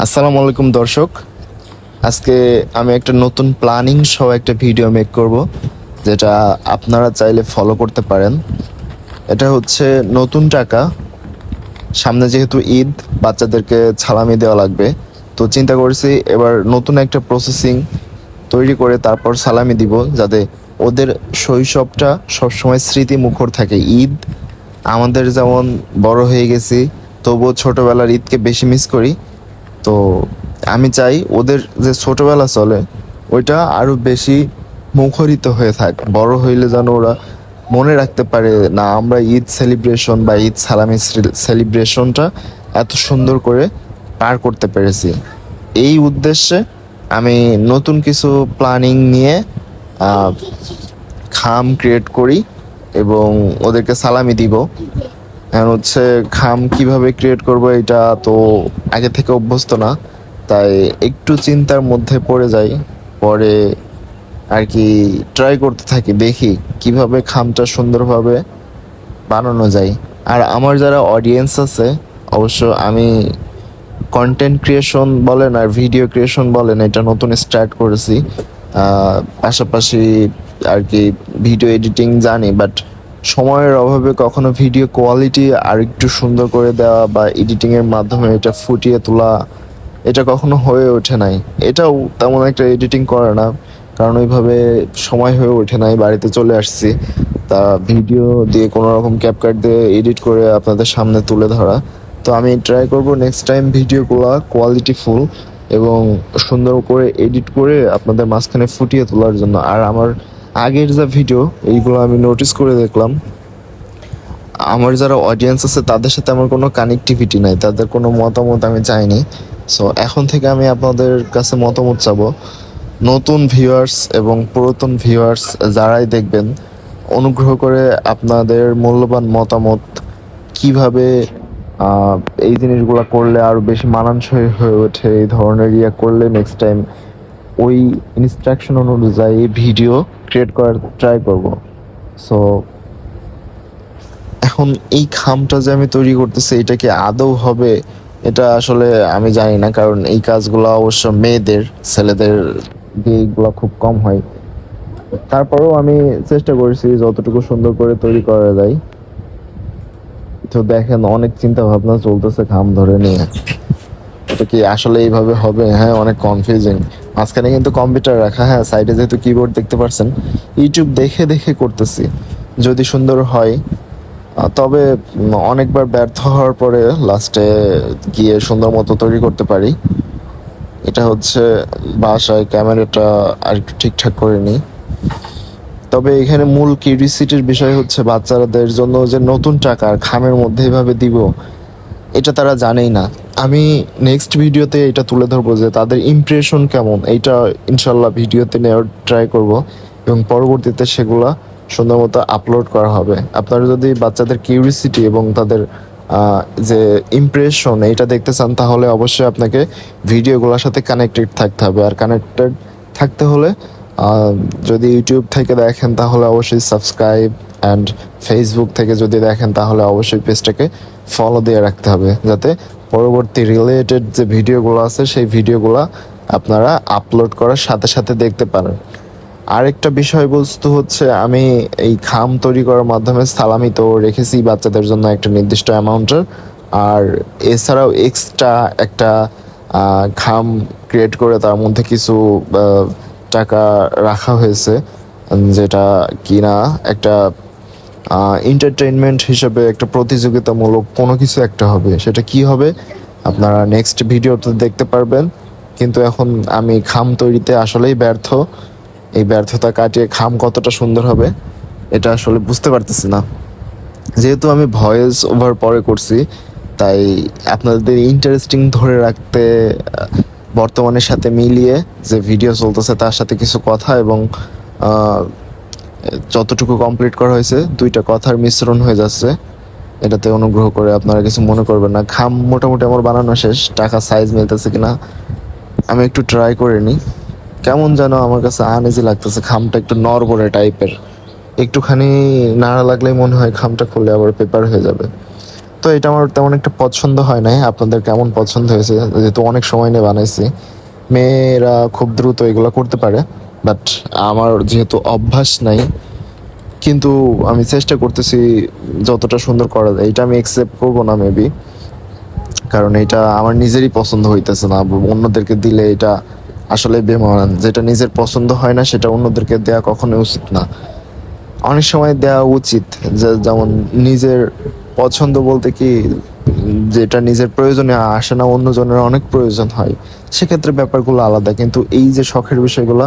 আসসালামু আলাইকুম দর্শক। আজকে আমি একটা নতুন প্ল্যানিং সহ একটা ভিডিও মেক করব, যেটা আপনারা চাইলে ফলো করতে পারেন। এটা হচ্ছে নতুন টাকা। সামনে যেহেতু ঈদ, বাচ্চাদেরকে সালামি দেওয়া লাগবে। তো চিন্তা করেছি এবার নতুন একটা প্রসেসিং তৈরি করে তারপর সালামি দিব, যাতে ওদের শৈশবটা সবসময় স্মৃতি মুখর থাকে। ঈদ, আমাদের যেমন বড় হয়ে গেছি, তবুও ছোটবেলার ঈদকে বেশি মিস করি। তো আমি চাই ওদের যে ছোটবেলা চলে, ওইটা আরও বেশি মুখরিত হয়ে থাক। বড় হইলে যেন ওরা মনে রাখতে পারে না, আমরা ঈদ সেলিব্রেশন বা ঈদ সালামি সেলিব্রেশনটা এত সুন্দর করে পার করতে পেরেছি। এই উদ্দেশ্যে আমি নতুন কিছু প্ল্যানিং নিয়ে খাম ক্রিয়েট করি এবং ওদেরকে সালামি দিব। এখন হচ্ছে খাম কীভাবে ক্রিয়েট করব এটা তো আগে থেকে অভ্যস্ত না। তাই একটু চিন্তার মধ্যে পড়ে যাই। পরে আর কি ট্রাই করতে থাকি, দেখি কীভাবে খামটা সুন্দরভাবে বানানো যায়। আর আমার যারা অডিয়েন্স আছে, অবশ্য আমি কন্টেন্ট ক্রিয়েশন বলেন আর ভিডিও ক্রিয়েশন বলেন এটা নতুন স্টার্ট করেছি। পাশাপাশি আর কি ভিডিও এডিটিং জানি বাট সময়ের অভাবে কখনো ভিডিও কোয়ালিটি আর একটু সুন্দর করে দেওয়া বা এডিটিং এর মাধ্যমে এটা ফুটিয়ে তোলা, এটা কখনো হয়ে ওঠে নাই। এটাও তেমন একটা এডিটিং করে না, কারণ ওইভাবে সময় হয়ে ওঠে নাই, বাড়িতে চলে আসছি। তা ভিডিও দিয়ে কোনো রকম ক্যাপকাট দিয়ে এডিট করে আপনাদের সামনে তুলে ধরা। তো আমি ট্রাই করব নেক্সট টাইম ভিডিওগুলো কোয়ালিটি ফুল এবং সুন্দর করে এডিট করে আপনাদের মাঝখানে ফুটিয়ে তোলার জন্য। আর আমার আগের যা ভিডিও এইগুলো আমি নোটিস করে দেখলাম। আমার যারা অডিয়েন্স আছে, তাদের সাথে আমার কোনো কানেক্টিভিটি নাই, তাদের কোনো মতামত আমি চাইনি। সো এখন থেকে আমি আপনাদের কাছে মতামত চাবো। নতুন ভিউয়ার্স এবং পুরাতন ভিউয়ার্স যারাই দেখবেন, অনুগ্রহ করে আপনাদের মূল্যবান মতামত কীভাবে এই জিনিসগুলো করলে আরও বেশি মানানসই হয়ে ওঠে, এই ধরনের ইয়া করলে নেক্সট টাইম ওই ইনস্ট্রাকশন অনুযায়ী ভিডিও ক্রিয়েট করার ট্রাই করব। সো এখন এই খামটা যে আমি তৈরি করতেছি, এটা কি আদৌ হবে? এটা আসলে আমি জানি না, কারণ এই কাজগুলো অবশ্য মেয়েদের, ছেলেদের দিয়ে এইগুলো খুব কম হয়। তারপরেও আমি চেষ্টা করেছি যতটুকু সুন্দর করে তৈরি করা যায়। তো দেখেন, অনেক চিন্তা ভাবনা চলতেছে খাম ধরে নিয়ে। এটা কি আসলে এইভাবে হবে? হ্যাঁ অনেক কনফিউজিং মাঝখানে কিন্তু কম্পিউটার রাখা হ্যাঁ সাইডে যেহেতু কিবোর্ড দেখতে পারছেন ইউটিউব দেখে দেখে করতেছি। যদি সুন্দর হয় তবে অনেকবার ব্যর্থ হওয়ার পরে লাস্টে গিয়ে সুন্দর মতো তৈরি করতে পারি। এটা হচ্ছে বাসায় ক্যামেরাটা আর একটু ঠিকঠাক করে নিই। তবে এখানে মূল কিউরিসিটির বিষয় হচ্ছে বাচ্চাদের জন্য যে নতুন টাকা খামের মধ্যে এভাবে দিব এটা তারা জানেই না। আমি নেক্সট ভিডিওতে এটা তুলে ধরবো যে তাদের ইমপ্রেশন কেমন। এইটা ইনশাল্লাহ ভিডিওতে নেওয়ার ট্রাই করব এবং পরবর্তীতে সেগুলা সুন্দর মতো আপলোড করা হবে। আপনারা যদি বাচ্চাদের কিউরিসিটি এবং তাদের যে ইমপ্রেশন এইটা দেখতে চান, তাহলে অবশ্যই আপনাকে ভিডিওগুলোর সাথে কানেক্টেড থাকতে হবে। আর কানেক্টেড থাকতে হলে যদি ইউটিউব থেকে দেখেন, তাহলে অবশ্যই সাবস্ক্রাইব অ্যান্ড ফেসবুক থেকে যদি দেখেন, তাহলে অবশ্যই পেজটাকে ফলো দিয়ে রাখতে হবে, যাতে পরবর্তী রিলেটেড যে ভিডিওগুলো আছে, সেই ভিডিওগুলো আপনারা আপলোড করার সাথে সাথে দেখতে পারেন। আরেকটা বিষয়বস্তু হচ্ছে, আমি এই খাম তৈরি করার মাধ্যমে সালামি তো রেখেছি বাচ্চাদের জন্য একটা নির্দিষ্ট অ্যামাউন্টের আর এছাড়াও এক্সট্রা একটা খাম ক্রিয়েট করে তার মধ্যে কিছু টাকা রাখা হয়েছে, যেটা কিনা একটা এন্টারটেইনমেন্ট হিসেবে একটা প্রতিযোগিতামূলক কোনো কিছু একটা হবে। সেটা কি হবে? আপনারা নেক্সট ভিডিওতে দেখতে পারবেন। কিন্তু এখন আমি খাম তৈরিতে আসলেই ব্যর্থ। এই ব্যর্থতা কাটিয়ে খাম কতটা সুন্দর হবে, এটা আসলে বুঝতে পারতেছি না। যেহেতু আমি ভয়েস ওভার পরে করছি, তাই আপনাদের ইন্টারেস্টিং ধরে রাখতে বর্তমানের সাথে মিলিয়ে যে ভিডিও চলতেছে, তার সাথে কিছু কথা এবং যতটুকু কমপ্লিট করা হয়েছে, দুইটা কথার মিশ্রণ হয়ে যাচ্ছে। এটাতে অনুগ্রহ করে আপনারা কিছু মনে করবেন না। খাম মোটামুটি আমার বানানো শেষ, টাকা সাইজ মিলতেছে কিনা আমি একটু ট্রাই করে নিই। কেমন যেন আমার কাছে আনইজি লাগতেছে খামটা একটু নরবরে টাইপের একটুখানি নাড়া লাগলেই মনে হয় খামটা খুলে আবার পেপার হয়ে যাবে। তো এটা আমার তেমন একটা পছন্দ হয় নাই। আপনাদের কেমন পছন্দ হয়েছে? যেহেতু অনেক সময় নিয়ে বানাইছি। মেয়েরা খুব দ্রুত এগুলো করতে পারে। বাট আমার যেহেতু অভ্যাস নাই, কিন্তু আমি চেষ্টা করতেছি যতটা সুন্দর করা যায়। এটা আমি একসেপ্ট করব না মেবি কারণ এটা আমার নিজেরই পছন্দ হইতেছে না। অন্যদেরকে দিলে এটা আসলে বেমান যেটা নিজের পছন্দ হয় না, সেটা অন্যদেরকে দেওয়া কখনোই উচিত না। অনেক সময় দেওয়া উচিত। যে যেমন নিজের পছন্দ বলতে কি, যেটা নিজের প্রয়োজনে আসে না, অন্যজনের অনেক প্রয়োজন হয়। সেক্ষেত্রে ব্যাপারগুলো আলাদা। কিন্তু এই যে শখের বিষয়গুলো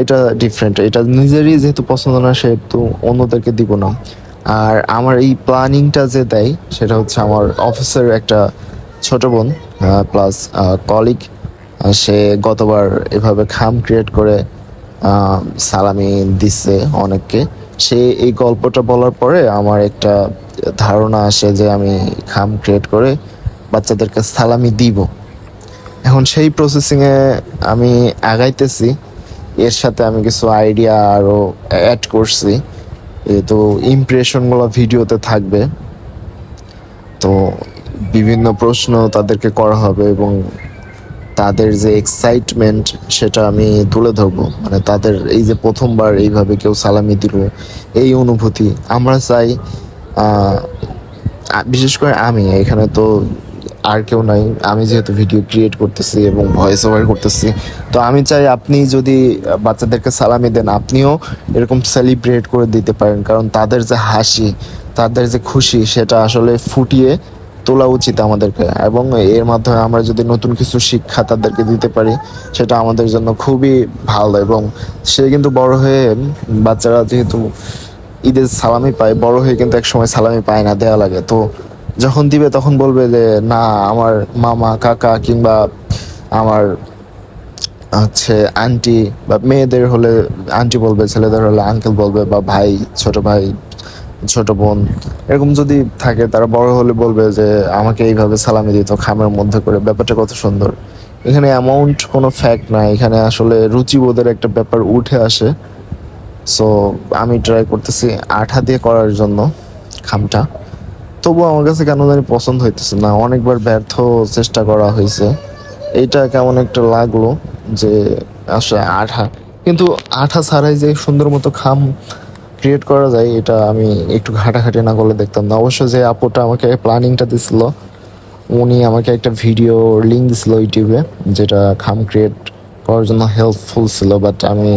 এটা ডিফারেন্ট এটা নিজেরই যেহেতু পছন্দ না সেহেতু অন্যদেরকে দিব না। আর আমার এই প্ল্যানিংটা যে দেয়, সেটা হচ্ছে আমার অফিসের একটা ছোট বোন প্লাস কলিগ সে গতবার এভাবে খাম ক্রিয়েট করে সালামি দিচ্ছে অনেককে। সে এই গল্পটা বলার পরে আমার একটা ধারণা আসে যে আমি খাম ক্রিয়েট করে বাচ্চাদেরকে সালামি দিব। এখন সেই প্রসেসিংয়ে আমি আগাইতেছি। এর সাথে আমি কিছু আইডিয়া আরও অ্যাড করছি। তো ইমপ্রেশনগুলো ভিডিওতে থাকবে। তো বিভিন্ন প্রশ্ন তাদেরকে করা হবে এবং তাদের যে এক্সাইটমেন্ট সেটা আমি তুলে ধরবো। মানে তাদের এই যে প্রথমবার এইভাবে কেউ সালামি দিল, এই অনুভূতি। আমরা চাই বিশেষ করে আমি, এখানে তো আর কেউ নাই। আমি যেহেতু ভিডিও ক্রিয়েট করতেছি এবং ভয়েস ওভার করতেছি, তো আমি চাই আপনি যদি বাচ্চাদেরকে সালামি দেন, আপনিও এরকম সেলিব্রেট করে দিতে পারেন। কারণ তাদের যে হাসি, তাদের যে খুশি, সেটা আসলে ফুটিয়ে তোলা উচিত আমাদেরকে। এবং এর মাধ্যমে আমরা যদি নতুন কিছু শিক্ষা তাদেরকে দিতে পারি, সেটা আমাদের জন্য খুবই ভালো। এবং সে কিন্তু বড় হয়ে বাচ্চারা যেহেতু ঈদের সালামি পায়, বড় হয়ে কিন্তু এক সময় সালামি পায় না দেওয়া লাগে। তো যখন দিবে তখন বলবে যে, না, আমার মামা, কাকা কিংবা আমার হচ্ছে আন্টি বা মেয়েদের হলে আন্টি বলবে, ছেলেদের হলে আঙ্কেল বলবে বা ভাই, ছোট ভাই, ছোট বোন। এরকম যদি থাকে, তারা বড় হলে বলবে যে, আমাকে এইভাবে সালামি দিত খামের মধ্যে করে। ব্যাপারটা কত সুন্দর। এখানে অ্যামাউন্ট কোনো ফ্যাক্ট না এখানে আসলে রুচিবোধের একটা ব্যাপার উঠে আসে। সো আমি ট্রাই করতেছি আঠা দিয়ে করার জন্য খামটা। তবুও আমার কাছে কেন জানি পছন্দ হইতেছে না। অনেকবার ব্যর্থ চেষ্টা করা হয়েছে এইটা কেমন একটা লাগল যে, আসলে আঠা। কিন্তু আঠা ছাড়াই যে সুন্দর মতো খাম ক্রিয়েট করা যায়, এটা আমি একটু ঘাটাঘাটি না করলে দেখতাম না। অবশ্য যে আপুটা আমাকে প্ল্যানিংটা দিছিল, উনি আমাকে একটা ভিডিও লিঙ্ক দিছিল ইউটিউবে যেটা খাম ক্রিয়েট করার জন্য হেল্পফুল ছিল বাট আমি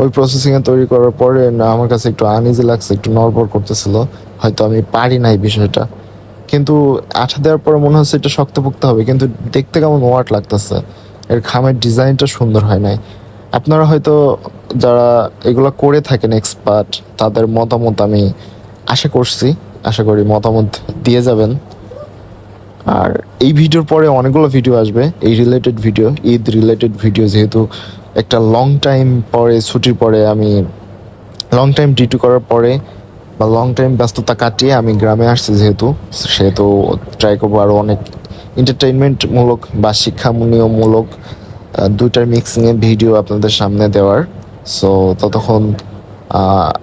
ওই প্রসেসিংয়ে তৈরি করার পরে না, আমার কাছে একটু আনইজি লাগছে, একটু নড়বড় করতেছিল। হয়তো আমি পারি না এই বিষয়টা। কিন্তু আঠা দেওয়ার পরে মনে হচ্ছে এটা শক্তপোক্ত হবে, কিন্তু দেখতে কেমন ওয়াট লাগতেছে। এর খামের ডিজাইনটা সুন্দর হয় নাই। আপনারা হয়তো যারা এগুলো করে থাকেন এক্সপার্ট তাদের মতামত আমি আশা করছি, আশা করি মতামত দিয়ে যাবেন। আর এই ভিডিওর পরে অনেকগুলো ভিডিও আসবে, এই related video Eid related video যেহেতু একটা লং টাইম পরে, ছুটির পরে আমি লং টাইম ডিউটি করার পরে বা লং টাইম ব্যস্ততা কাটিয়ে আমি গ্রামে আসছি যেহেতু, সেহেতু ট্রাই করব আরও অনেক এন্টারটেনমেন্টমূলক বা শিক্ষামূলক দুইটার মিক্সিংয়ে ভিডিও আপনাদের সামনে দেওয়ার। সো ততক্ষণ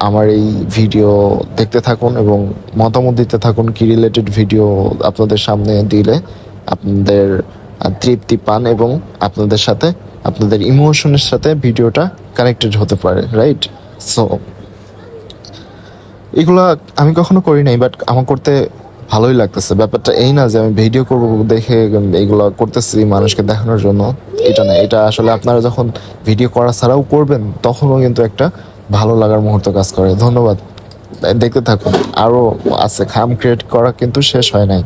আমার এই ভিডিও দেখতে থাকুন এবং মতামত দিতে থাকুন কি রিলেটেড ভিডিও আপনাদের সামনে দিলে আপনাদের তৃপ্তি পান এবং আপনাদের সাথে, আপনাদের ইমোশনের সাথে ভিডিওটা কানেক্টেড হতে পারে রাইট সো এগুলা আমি কখনো করি নাই বাট আমার করতে ভালোই লাগতেছে। ব্যাপারটা এই না যে আমি ভিডিও করব দেখে এইগুলো করতেছি মানুষকে দেখানোর জন্য। এটা না, এটা আসলে আপনারা যখন ভিডিও করা ছাড়াও করবেন, তখনও কিন্তু একটা ভালো লাগার মুহূর্ত কাজ করে। ধন্যবাদ। দেখতে থাকুন। আরও আছে। খাম ক্রিয়েট করা কিন্তু শেষ হয় নাই।